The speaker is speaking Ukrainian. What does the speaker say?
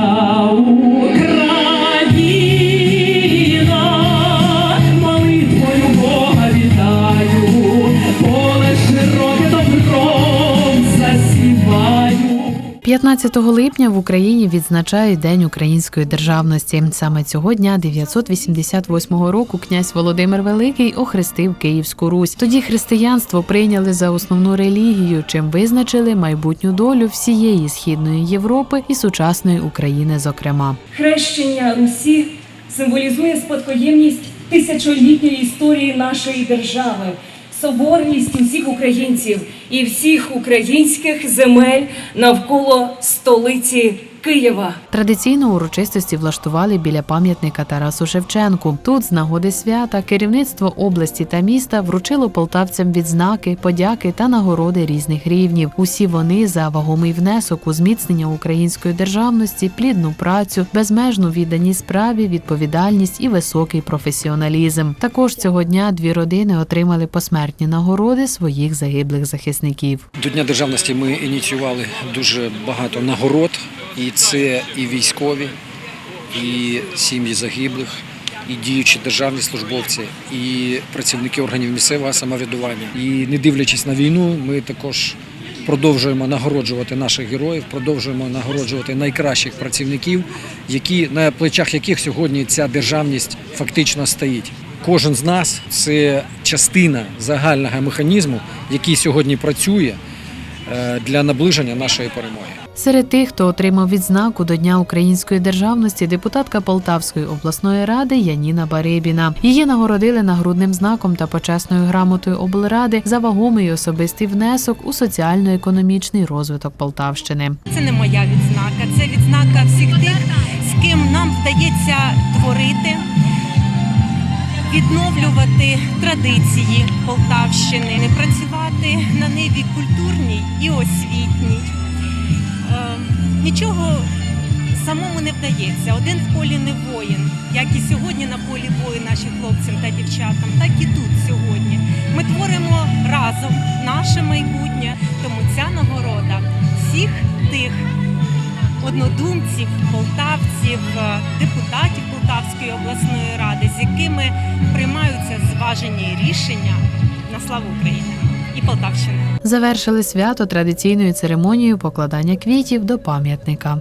моя Україна, 15 липня в Україні відзначають День української державності. Саме цього дня 988 року князь Володимир Великий охрестив Київську Русь. Тоді християнство прийняли за основну релігію, чим визначили майбутню долю всієї східної Європи і сучасної України, зокрема. Хрещення Русі символізує спадкоємність тисячолітньої історії нашої держави, соборність усіх українців і всіх українських земель навколо столиці Києва. Традиційно урочистості влаштували біля пам'ятника Тарасу Шевченку. Тут, з нагоди свята, керівництво області та міста вручило полтавцям відзнаки, подяки та нагороди різних рівнів. Усі вони за вагомий внесок у зміцнення української державності, плідну працю, безмежну відданість справі, відповідальність і високий професіоналізм. Також цього дня дві родини отримали посмертні нагороди своїх загиблих захисників. До Дня державності ми ініціювали дуже багато нагород, і це і військові, і сім'ї загиблих, і діючі державні службовці, і працівники органів місцевого самоврядування. І не дивлячись на війну, ми також продовжуємо нагороджувати наших героїв, продовжуємо нагороджувати найкращих працівників, які на плечах яких сьогодні ця державність фактично стоїть. Кожен з нас це частина загального механізму, який сьогодні працює для наближення нашої перемоги. Серед тих, хто отримав відзнаку до Дня української державності, депутатка Полтавської обласної ради Яніна Барибіна. Її нагородили нагрудним знаком та почесною грамотою облради за вагомий особистий внесок у соціально-економічний розвиток Полтавщини. Це не моя відзнака, це відзнака всіх тих, з ким нам вдається творити, відновлювати традиції Полтавщини, працювати на ниві культурній і освітній. Е, Нічого самому не вдається. Один в полі не воїн, як і сьогодні на полі бою нашим хлопцям та дівчатам, так і тут сьогодні. Ми творимо разом наше майбутнє, тому ця нагорода всіх тих однодумців, полтавців, е, депутатів Полтавської обласної ради, з якими приймаються зважені рішення на славу України і Полтавщини. Завершили свято традиційною церемонією покладання квітів до пам'ятника.